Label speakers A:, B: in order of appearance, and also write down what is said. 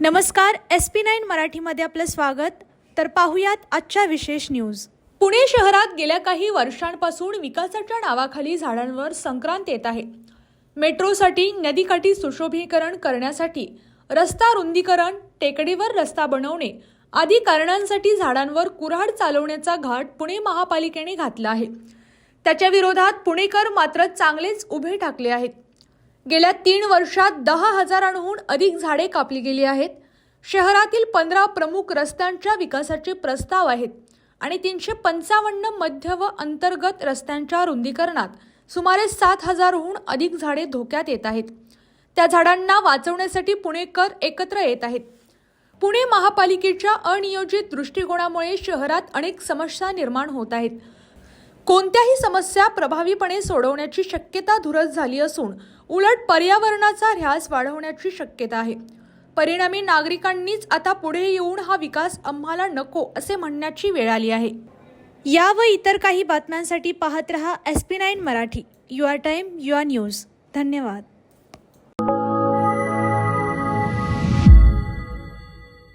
A: नमस्कार S P nine मराठीमध्ये आपलं स्वागत. तर पाहुयात आजच्या विशेष न्यूज. पुणे शहरात गेल्या काही वर्षांपासून विकासाच्या नावाखाली झाडांवर संक्रांत येत आहे. मेट्रोसाठी नदीकाठी सुशोभीकरण करण्यासाठी रस्ता रुंदीकरण टेकडीवर रस्ता बनवणे आदी कारणांसाठी झाडांवर कुऱ्हाड चालवण्याचा घाट पुणे महापालिकेने घातला आहे. त्याच्या विरोधात पुणेकर मात्र चांगलेच उभे ठाकले आहेत. गेल्या तीन वर्षात दहा हजारांहून अधिक झाडे कापली गेली आहेत. शहरातील पंधरा प्रमुख रस्त्यांच्या विकासाचे प्रस्ताव आहेत आणि तीनशे पंचावन्न मध्य व अंतर्गत रस्त्यांच्या रुंदीकरणात सुमारे सात हजारहून अधिक झाडे धोक्यात येत आहेत. त्या झाडांना वाचवण्यासाठी पुणेकर एकत्र येत आहेत. पुणे महापालिकेच्या अनियोजित दृष्टिकोनामुळे शहरात अनेक समस्या निर्माण होत आहेत. कोणत्याही समस्या प्रभावीपणे सोडवण्याची शक्यता धुरत झाली असून उलट पर्यावरणाचा ऱ्हास वाढवण्याची शक्यता आहे. परिणामी नागरिकांनीच आता पुढे येऊन हा विकास आम्हाला नको असे म्हणण्याची वेळ आली आहे. या व इतर काही बातम्यांसाठी पाहत रहा S P nine Marathi. Your time your news. धन्यवाद.